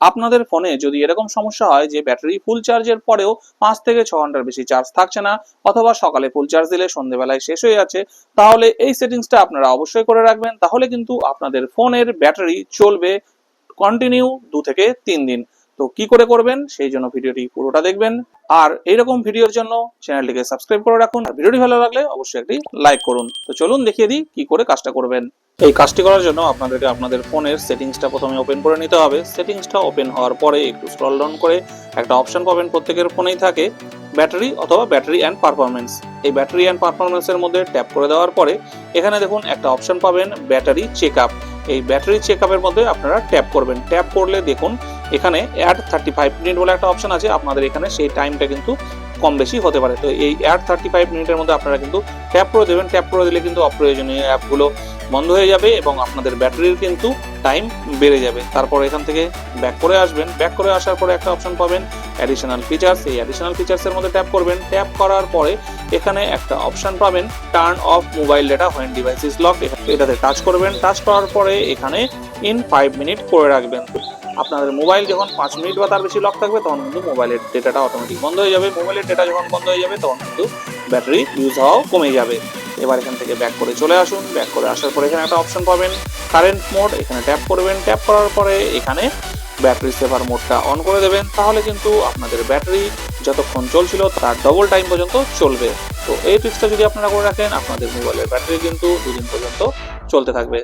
আপনাদের ফোনে যদি এরকম সমস্যা হয় যে ব্যাটারি ফুল চার্জের পরেও পাঁচ থেকে ছ ঘণ্টার বেশি চার্জ থাকছে না, অথবা সকালে ফুল চার্জ দিলে সন্ধ্যেবেলায় শেষ হয়ে যাচ্ছে, তাহলে এই সেটিংসটা আপনারা অবশ্যই করে রাখবেন। তাহলে কিন্তু আপনাদের ফোনের ব্যাটারি চলবে কন্টিনিউ দু থেকে তিন দিন। তো কি করে করবেন, সেই জন্য ভিডিওটি পুরোটা দেখবেন। আর এইরকম ভিডিওর জন্য চ্যানেলটিকে সাবস্ক্রাইব করে রাখুন। আর ভিডিওটি ভালো লাগলে অবশ্যই একটি লাইক করুন। তো চলুন দেখিয়ে দিই কি করে কাজটা করবেন। এই কাজটি করার জন্য আপনাদেরকে আপনাদের ফোনের সেটিংসটা প্রথমে ওপেন করে নিতে হবে। সেটিংসটা ওপেন হওয়ার পরে একটু স্ক্রল ডাউন করে একটা অপশন পাবেন প্রত্যেকের ফোনেই থাকে ব্যাটারি অথবা ব্যাটারি অ্যান্ড পারফরমেন্স এই ব্যাটারি অ্যান্ড পারফরমেন্সের মধ্যে ট্যাপ করে দেওয়ার পরে এখানে দেখুন একটা অপশন পাবেন ব্যাটারি চেক এই ব্যাটারি চেক মধ্যে আপনারা ট্যাপ করবেন। ট্যাপ করলে দেখুন এখানে অ্যাড থার্টি ফাইভ মিনিট বলে একটা অপশন আছে। আপনাদের এখানে সেই টাইমটা কিন্তু কম বেশি হতে পারে। তো এই অ্যাড থার্টি ফাইভ মিনিটের মধ্যে আপনারা কিন্তু ট্যাপ করে দেবেন। ট্যাপ করে দিলে কিন্তু অপ্রয়োজনীয় অ্যাপগুলো বন্ধ হয়ে যাবে এবং আপনাদের ব্যাটারির কিন্তু টাইম বেড়ে যাবে। তারপর এখান থেকে ব্যাক করে আসবেন। ব্যাক করে আসার পরে একটা অপশন পাবেন অ্যাডিশনাল ফিচার্স এই অ্যাডিশনাল ফিচার্সের মধ্যে ট্যাপ করবেন। ট্যাপ করার পরে এখানে একটা অপশন পাবেন turn off mobile data when device is lock এটাতে টাচ করবেন। টাচ করার পরে এখানে ইন ফাইভ মিনিট করে রাখবেন। আপনাদের মোবাইল যখন পাঁচ মিনিট বা তার বেশি লক থাকবে, তখন কিন্তু মোবাইলের ডেটাটা অটোমেটিক বন্ধ হয়ে যাবে। মোবাইলের ডেটা যখন বন্ধ হয়ে যাবে, তখন কিন্তু ব্যাটারি ইউজ হওয়াও কমে যাবে। এবার এখান থেকে ব্যাক করে চলে আসুন। ব্যাক করে আসার পরে এখানে একটা অপশন পাবেন কারেন্ট মোড এখানে ট্যাপ করবেন। ট্যাপ করার পরে এখানে ব্যাটারি সেভার মোডটা অন করে দেবেন। তাহলে কিন্তু আপনাদের ব্যাটারি যতক্ষণ চলছিল, তার ডবল টাইম পর্যন্ত চলবে। তো এই ট্রিক্সটা যদি আপনারা করে রাখেন, আপনাদের মোবাইলের ব্যাটারি কিন্তু দুদিন পর্যন্ত চলতে থাকবে।